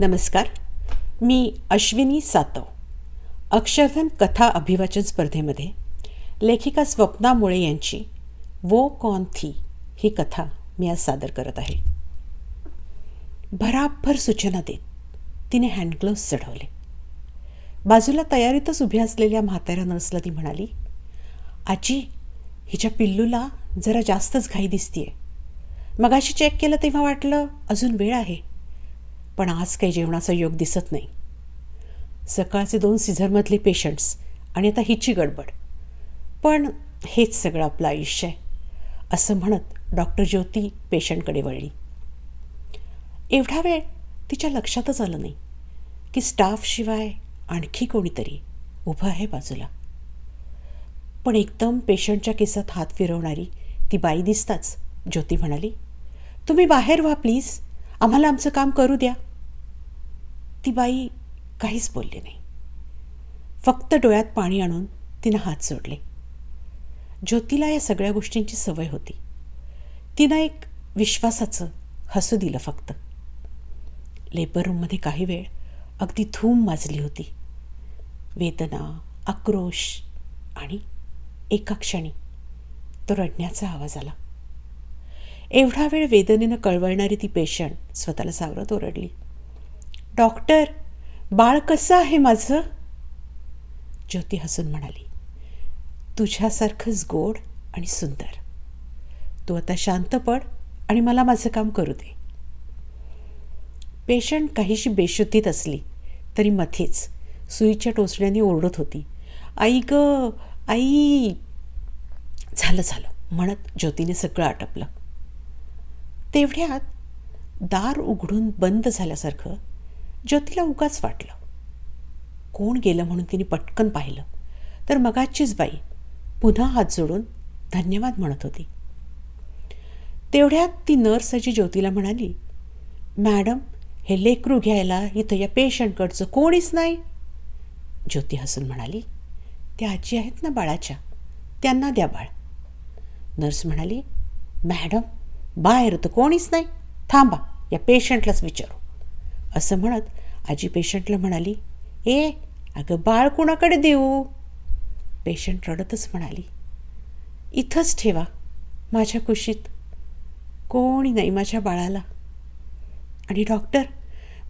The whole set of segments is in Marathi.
नमस्कार. मी अश्विनी सातव. अक्षरधन कथा अभिवाचन स्पर्धेमध्ये लेखिका स्वप्ना मुळे यांची वो कॉन थी ही कथा मी आज सादर करत आहे. भराभर सूचना देत तिने हँडग्लोव्स चढवले. बाजूला तयारीतच उभी असलेल्या म्हाताऱ्या नर्सला ती म्हणाली आजी हिच्या पिल्लूला जरा जास्तच घाई दिसतीये. मगाशी चेक केलं तेव्हा वाटलं अजून वेळ आहे. पण आज काही जेवणाचा योग दिसत नाही. सकाळचे दोन सीझरमधले पेशंट्स आणि आता हिची गडबड. पण हेच सगळं आपलं आयुष्य आहे असं म्हणत डॉक्टर ज्योती पेशंटकडे वळली. एवढा वेळ तिच्या लक्षातच आलं नाही की स्टाफशिवाय आणखी कोणीतरी उभं आहे बाजूला. पण एकदम पेशंटच्या केसात हात फिरवणारी ती बाई दिसताच ज्योती म्हणाली तुम्ही बाहेर व्हा प्लीज. आम्हाला आमचं काम करू द्या. ती बाई काहीच बोलली नाही. फक्त डोळ्यात पाणी आणून तिनं हात जोडले. ज्योतीला या सगळ्या गोष्टींची सवय होती. तिनं एक विश्वासाचं हसू दिलं फक्त. लेबर रूममध्ये काही वेळ अगदी धूम माजली होती. वेदना आक्रोश आणि एका क्षणी तो रडण्याचा आवाज आला. एवढा वेळ वेदनेनं कळवळणारी ती पेशंट स्वतःला सावरत ओरडली. डॉक्टर बाळ कसं आहे माझं? ज्योती हसून म्हणाली तुझ्यासारखंच गोड आणि सुंदर. तू आता शांत पड आणि मला माझं काम करू दे. पेशंट काहीशी बेशुद्धीत असली तरी मध्येच सुईच्या टोचण्याने ओरडत होती. आई ग आई. झालं झालं म्हणत ज्योतीने सगळं आटपलं. तेवढ्यात दार उघडून बंद झाल्यासारखं ज्योतीला उगाच वाटलं. कोण गेलं म्हणून तिने पटकन पाहिलं. तर मगाचीच बाई पुन्हा हात जोडून धन्यवाद म्हणत होती. तेवढ्यात ती नर्स अजी ज्योतीला म्हणाली मॅडम हे लेकरू घ्यायला इथं या पेशंटकडचं कोणीच नाही. ज्योती हसून म्हणाली त्या आजी आहेत ना बाळाच्या त्यांना द्या बाळ. नर्स म्हणाली मॅडम बाहेर तर कोणीच नाही. थांबा या पेशंटलाच विचारू. असं म्हणत आजी पेशंटला म्हणाली ए अगं बाळ कुणाकडे देऊ? पेशंट रडतच म्हणाली इथंच ठेवा माझ्या कुशीत. कोणी नाही माझ्या बाळाला. आणि डॉक्टर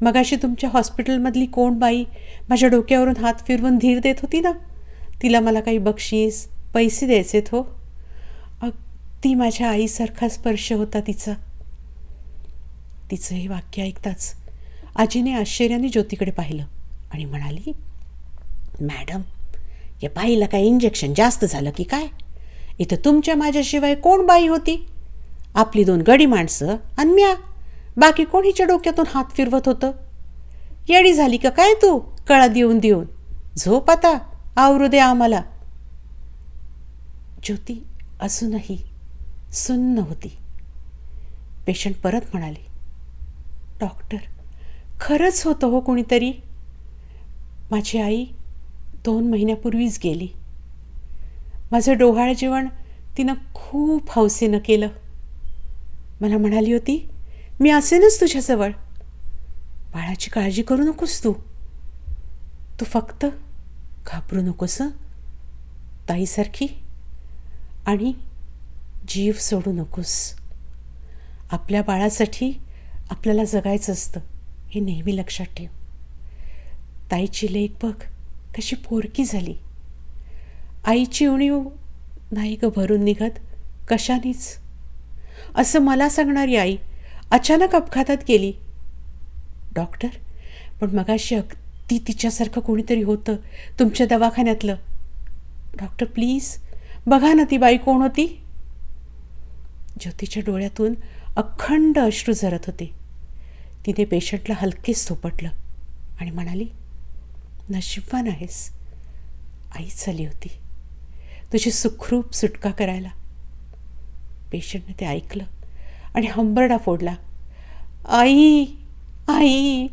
मगाशी तुमच्या हॉस्पिटलमधली कोण बाई माझ्या डोक्यावरून हात फिरवून धीर देत होती ना? तिला मला काही बक्षीस पैसे द्यायचेत हो. अगदी माझ्या आईसारखा स्पर्श होता तिचा. तिचं हे वाक्य ऐकताच आजीने आश्चर्याने ज्योतीकडे पाहिलं आणि म्हणाली मॅडम या बाईला काय इंजेक्शन जास्त झालं की काय? इथं तुमच्या माझ्याशिवाय कोण बाई होती? आपली दोन गडी माणसं आणि म्या. बाकी कोण हिच्या डोक्यातून हात फिरवत होतं? येडी झाली का काय तू? कळा देऊन देऊन. झोप आता. आवरू दे आम्हाला. ज्योती अजूनही सुन्न होती. पेशंट परत म्हणाले डॉक्टर खरंच होतं हो कोणीतरी? माझी आई दोन महिन्यापूर्वीच गेली. माझं डोहाळ जेवण तिनं खूप हौसेनं केलं. मला म्हणाली होती मी असेनच तुझ्याजवळ. बाळाची काळजी करू नकोस तू. तू फक्त घाबरू नकोस ताईसारखी. आणि जीव सोडू नकोस. आपल्या बाळासाठी आपल्याला जगायचं असतं. हे नेहमी लक्षात ठेव. ताईची लेख बघ कशी पोरकी झाली. आईची उणीव नाही ग भरून निघत कशानेच. असं मला सांगणारी आई अचानक अपघातात गेली. डॉक्टर पण मगाशी अगदी तिच्यासारखं कोणीतरी होतं तुमच्या दवाखान्यातलं. डॉक्टर प्लीज बघा ना ती बाई कोण होती. ज्योतीच्या डोळ्यातून अखंड अश्रू झरत होते. तिने पेशंटला हलकेच थोपटलं आणि म्हणाली नशिबवान आहेस. आईच झाली होती. तुझी सुखरूप सुटका करायला. पेशंटने ते ऐकलं आणि हंबरडा फोडला आई आई